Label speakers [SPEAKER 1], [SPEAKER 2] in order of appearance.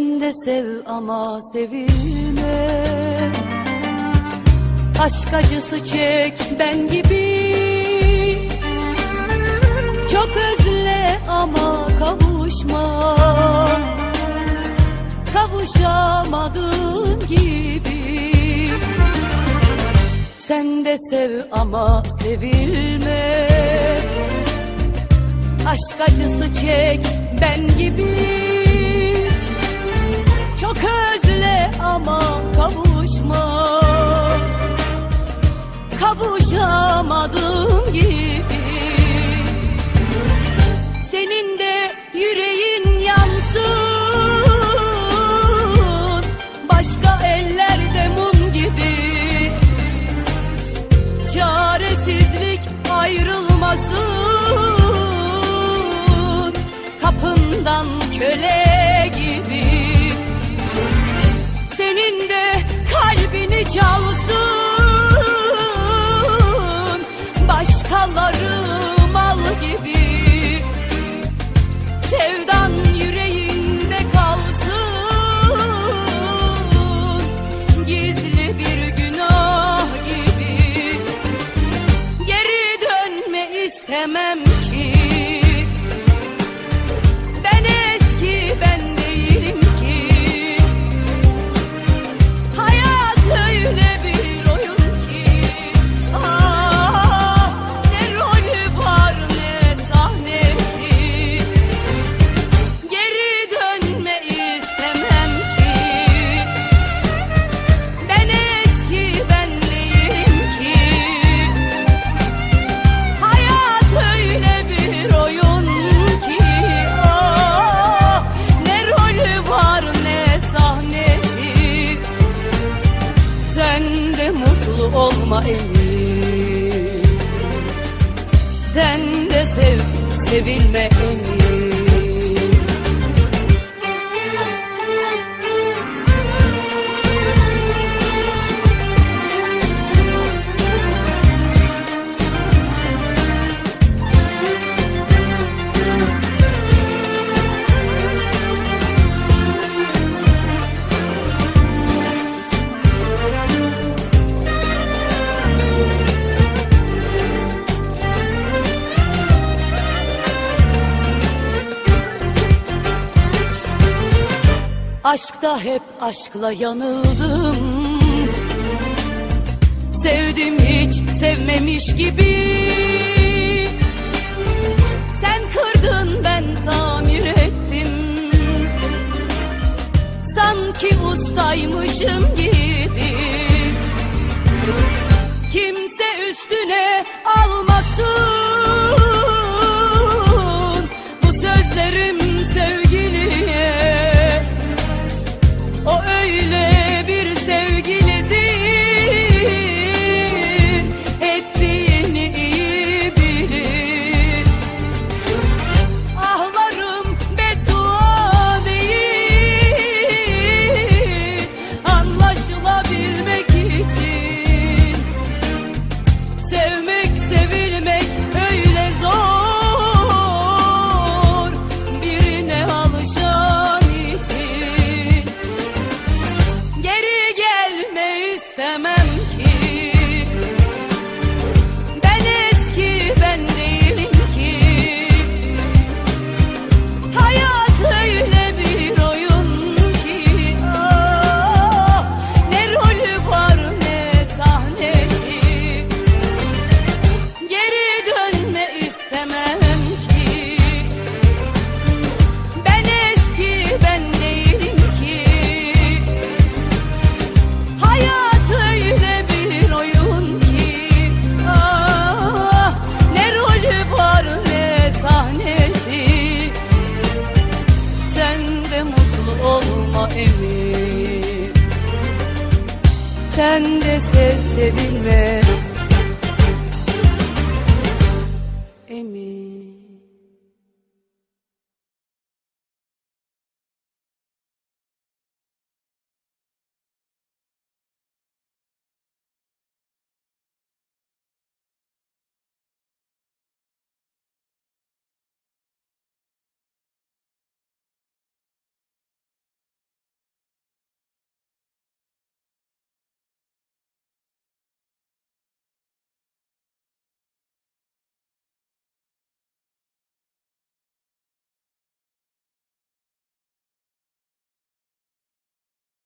[SPEAKER 1] de sev ama sevilme Aşk acısı çek ben gibi. Çok özle ama kavuşma. Kavuşamadığın gibi. Sen de sev ama sevilme. Aşk acısı çek ben gibi Çok özle ama kavuşma. Kavuşamadığım gibi. Senin de yüreğin yansın. Başka ellerde mum gibi. Çaresizlik ayrılmasın mutlu olma emin Sen de sev sevilme emin Aşkta hep aşkla yanıldım. Sevdim hiç sevmemiş gibi. Sen kırdın ben tamir ettim. Sanki ustaymışım gibi. Kimse üstüne almasın Sen de sev sevilme Emin